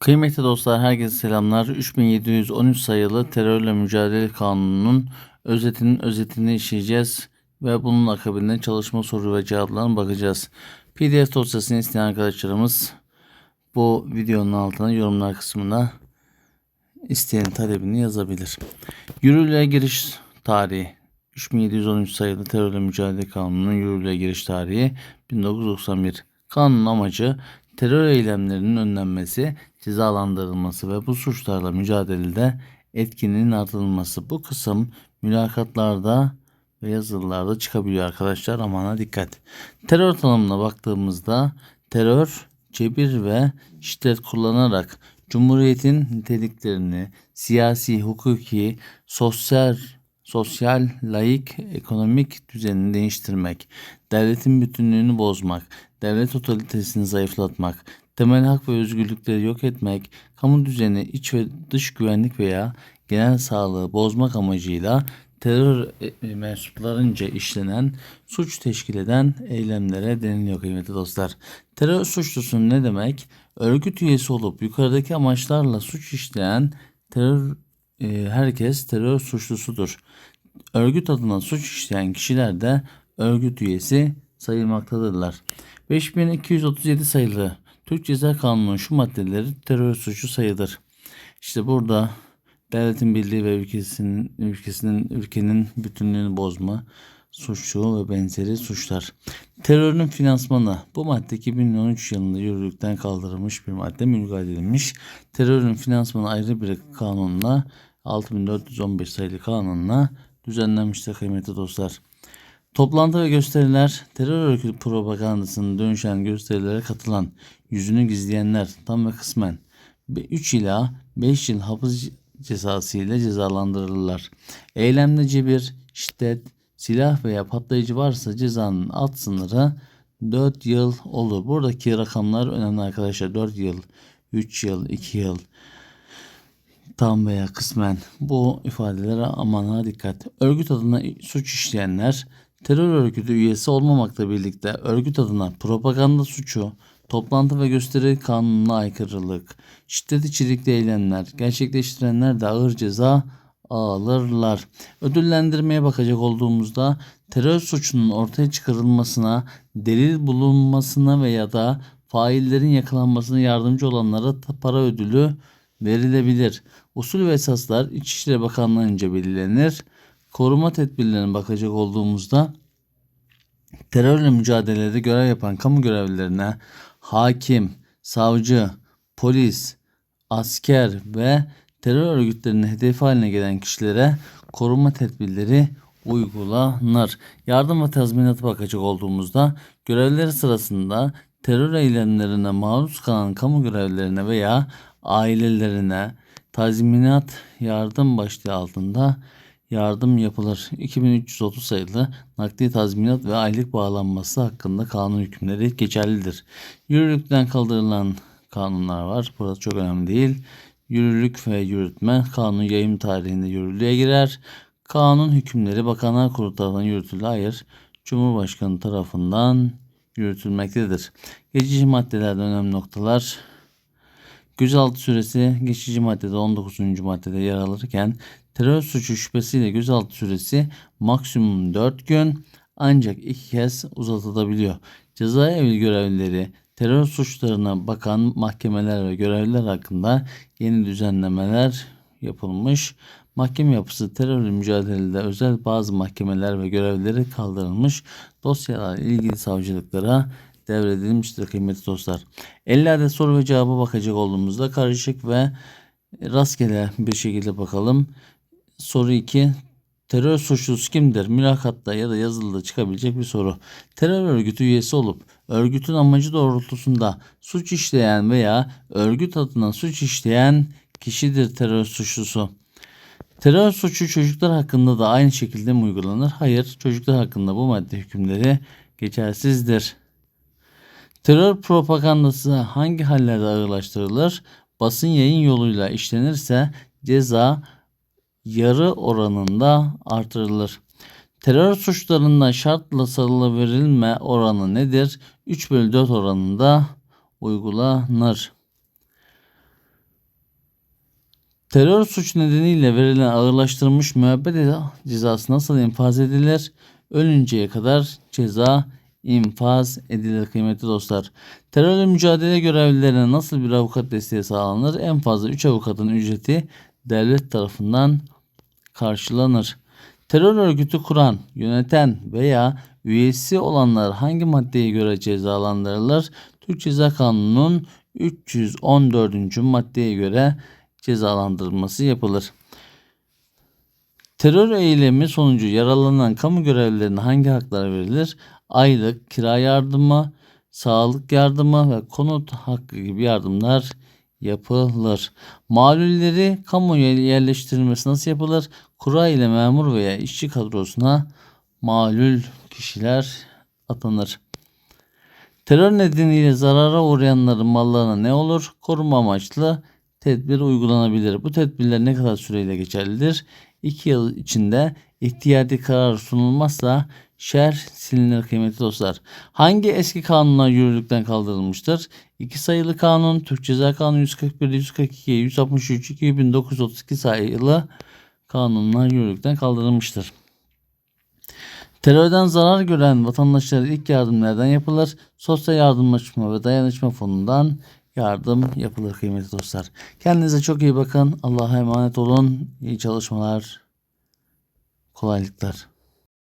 Kıymetli dostlar herkese selamlar. 3713 sayılı terörle mücadele kanununun özetinin özetini işleyeceğiz ve bunun akabinde çalışma soru ve cevaplarına bakacağız. PDF dosyasını isteyen arkadaşlarımız bu videonun altına yorumlar kısmına isteyen talebini yazabilir. Yürürlüğe giriş tarihi 3713 sayılı terörle mücadele kanununun yürürlüğe giriş tarihi 1991. Kanunun amacı terör eylemlerinin önlenmesi, cezalandırılması ve bu suçlarla mücadelede etkinin artırılması. Bu kısım mülakatlarda ve yazılılarda çıkabiliyor arkadaşlar. Amana dikkat. Terör tanımına baktığımızda terör, cebir ve şiddet kullanarak Cumhuriyetin niteliklerini siyasi, hukuki, sosyal, sosyal, laik, ekonomik düzenini değiştirmek, devletin bütünlüğünü bozmak, devlet otoritesini zayıflatmak, temel hak ve özgürlükleri yok etmek, kamu düzeni, iç ve dış güvenlik veya genel sağlığı bozmak amacıyla terör e, mensuplarınca işlenen suç teşkil eden eylemlere deniliyor kıymetli dostlar. Terör suçlusu ne demek? Örgüt üyesi olup yukarıdaki amaçlarla suç işleyen terör e, herkes terör suçlusudur. Örgüt adına suç işleyen kişiler de örgüt üyesi sayılmaktadırlar. 5237 sayılı Türk Ceza Kanunu'nun şu maddeleri terör suçu sayılır. İşte burada devletin birliği ve ülkesinin ülkesinin ülkenin bütünlüğünü bozma suçu ve benzeri suçlar. Terörün finansmanı bu madde 2013 yılında yürürlükten kaldırılmış bir madde mülga edilmiş. Terörün finansmanı ayrı bir kanunla 6415 sayılı kanunla düzenlenmiştir kıymetli dostlar. Toplantı ve gösteriler, terör örgütü propagandasının dönüşen gösterilere katılan, yüzünü gizleyenler tam ve kısmen 3 ila 5 yıl hapis cezası ile cezalandırılırlar. Eylemde cebir, şiddet, silah veya patlayıcı varsa cezanın alt sınırı 4 yıl olur. Buradaki rakamlar önemli arkadaşlar. 4 yıl, 3 yıl, 2 yıl tam veya kısmen bu ifadelere amana dikkat. Örgüt adına suç işleyenler terör örgütü üyesi olmamakla birlikte örgüt adına propaganda suçu, toplantı ve gösteri kanununa aykırılık, şiddet içerikli eylemler gerçekleştirenler de ağır ceza alırlar. Ödüllendirmeye bakacak olduğumuzda terör suçunun ortaya çıkarılmasına, delil bulunmasına veya da faillerin yakalanmasına yardımcı olanlara para ödülü verilebilir. Usul ve esaslar İçişleri Bakanlığı'nca belirlenir. Koruma tedbirlerine bakacak olduğumuzda terörle mücadelede görev yapan kamu görevlilerine hakim, savcı, polis, asker ve terör örgütlerinin hedefi haline gelen kişilere koruma tedbirleri uygulanır. Yardım ve tazminata bakacak olduğumuzda görevleri sırasında terör eylemlerine maruz kalan kamu görevlilerine veya ailelerine tazminat yardım başlığı altında yardım yapılır. 2330 sayılı nakdi tazminat ve aylık bağlanması hakkında kanun hükümleri geçerlidir. Yürürlükten kaldırılan kanunlar var. Burası çok önemli değil. Yürürlük ve yürütme kanun yayım tarihinde yürürlüğe girer. Kanun hükümleri Bakanlar Kurulu tarafından yürütülür. Hayır. Cumhurbaşkanı tarafından yürütülmektedir. Geçici maddelerde önemli noktalar Gözaltı süresi geçici maddede 19. maddede yer alırken terör suçu şüphesiyle gözaltı süresi maksimum 4 gün ancak iki kez uzatılabiliyor. Cezaevi görevlileri terör suçlarına bakan mahkemeler ve görevliler hakkında yeni düzenlemeler yapılmış. Mahkeme yapısı terörle mücadelede özel bazı mahkemeler ve görevlileri kaldırılmış. Dosyalar ilgili savcılıklara devredilmiştir kıymetli dostlar. 50 adet soru ve cevaba bakacak olduğumuzda karışık ve rastgele bir şekilde bakalım. Soru 2. Terör suçlusu kimdir? Mülakatta ya da yazılıda çıkabilecek bir soru. Terör örgütü üyesi olup örgütün amacı doğrultusunda suç işleyen veya örgüt adına suç işleyen kişidir terör suçlusu. Terör suçu çocuklar hakkında da aynı şekilde mi uygulanır? Hayır, çocuklar hakkında bu madde hükümleri geçersizdir. Terör propagandası hangi hallerde ağırlaştırılır? Basın yayın yoluyla işlenirse ceza yarı oranında artırılır. Terör suçlarında şartla sarılı verilme oranı nedir? 3 bölü 4 oranında uygulanır. Terör suçu nedeniyle verilen ağırlaştırılmış müebbet cezası nasıl infaz edilir? Ölünceye kadar ceza infaz edilir kıymetli dostlar. Terörle mücadele görevlilerine nasıl bir avukat desteği sağlanır? En fazla 3 avukatın ücreti devlet tarafından karşılanır. Terör örgütü kuran, yöneten veya üyesi olanlar hangi maddeye göre cezalandırılır? Türk Ceza Kanunu'nun 314. maddeye göre cezalandırılması yapılır. Terör eylemi sonucu yaralanan kamu görevlilerine hangi haklar verilir? Aylık, kira yardımı, sağlık yardımı ve konut hakkı gibi yardımlar yapılır. Malulleri kamu yerleştirilmesi nasıl yapılır? Kura ile memur veya işçi kadrosuna malul kişiler atanır. Terör nedeniyle zarara uğrayanların mallarına ne olur? Koruma amaçlı tedbir uygulanabilir. Bu tedbirler ne kadar süreyle geçerlidir? 2 yıl içinde ihtiyati karar sunulmazsa şer silinir kıymetli dostlar. Hangi eski kanunlar yürürlükten kaldırılmıştır? İki sayılı kanun, Türk Ceza Kanunu 141, 142, 163, 2932 sayılı kanunlar yürürlükten kaldırılmıştır. Terörden zarar gören vatandaşlara ilk yardım nereden yapılır? Sosyal Yardımlaşma ve Dayanışma Fonu'ndan yardım yapılır kıymetli dostlar. Kendinize çok iyi bakın. Allah'a emanet olun. İyi çalışmalar. Kolaylıklar.